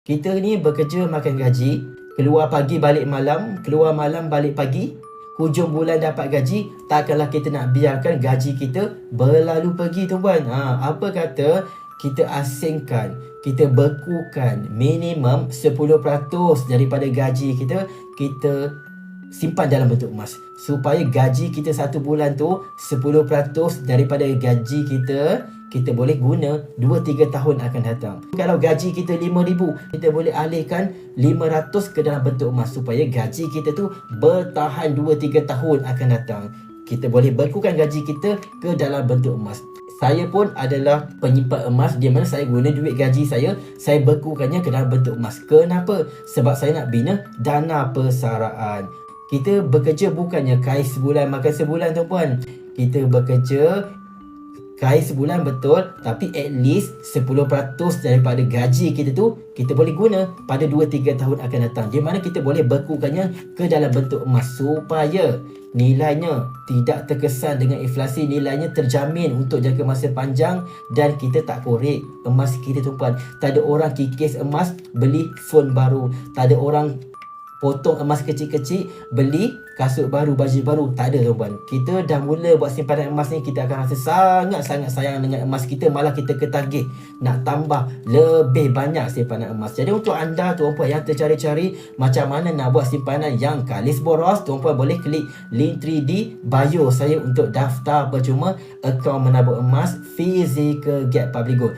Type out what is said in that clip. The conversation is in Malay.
Kita ni bekerja makan gaji, keluar pagi balik malam, keluar malam balik pagi, hujung bulan dapat gaji, takkanlah kita nak biarkan gaji kita berlalu pergi tuan. Ha, apa kata? Kita asingkan, kita bekukan minimum 10% daripada gaji kita, kita simpan dalam bentuk emas. Supaya gaji kita satu bulan tu 10% daripada gaji kita kita boleh guna 2-3 tahun akan datang. Kalau gaji kita RM5,000, kita boleh alihkan 500 ke dalam bentuk emas supaya gaji kita tu bertahan 2-3 tahun akan datang. Kita boleh bekukan gaji kita ke dalam bentuk emas. Saya pun adalah penyimpan emas di mana saya guna duit gaji saya, saya bekukannya ke dalam bentuk emas. Kenapa? Sebab saya nak bina dana persaraan. Kita bekerja bukannya kais sebulan makan sebulan tu puan. Kita bekerja kais sebulan betul. Tapi at least 10% daripada gaji kita tu kita boleh guna pada 2-3 tahun akan datang. Di mana kita boleh bekukannya ke dalam bentuk emas supaya nilainya tidak terkesan dengan inflasi nilainya terjamin untuk jangka masa panjang dan kita tak korek emas kita tuan tak ada orang kikis emas beli phone baru. Tak ada orang potong emas kecil-kecil beli kasut baru baju baru. Tak ada tuan kita dah mula buat simpanan emas ni kita akan rasa sangat-sangat sayang dengan emas kita. Malah kita ketagih nak tambah lebih banyak simpanan emas. Jadi untuk anda tuan puan yang tercari-cari macam mana nak buat simpanan yang kalis boros tuan puan boleh klik link 3D bio saya untuk daftar. Percuma akaun menabung emas physical get public gold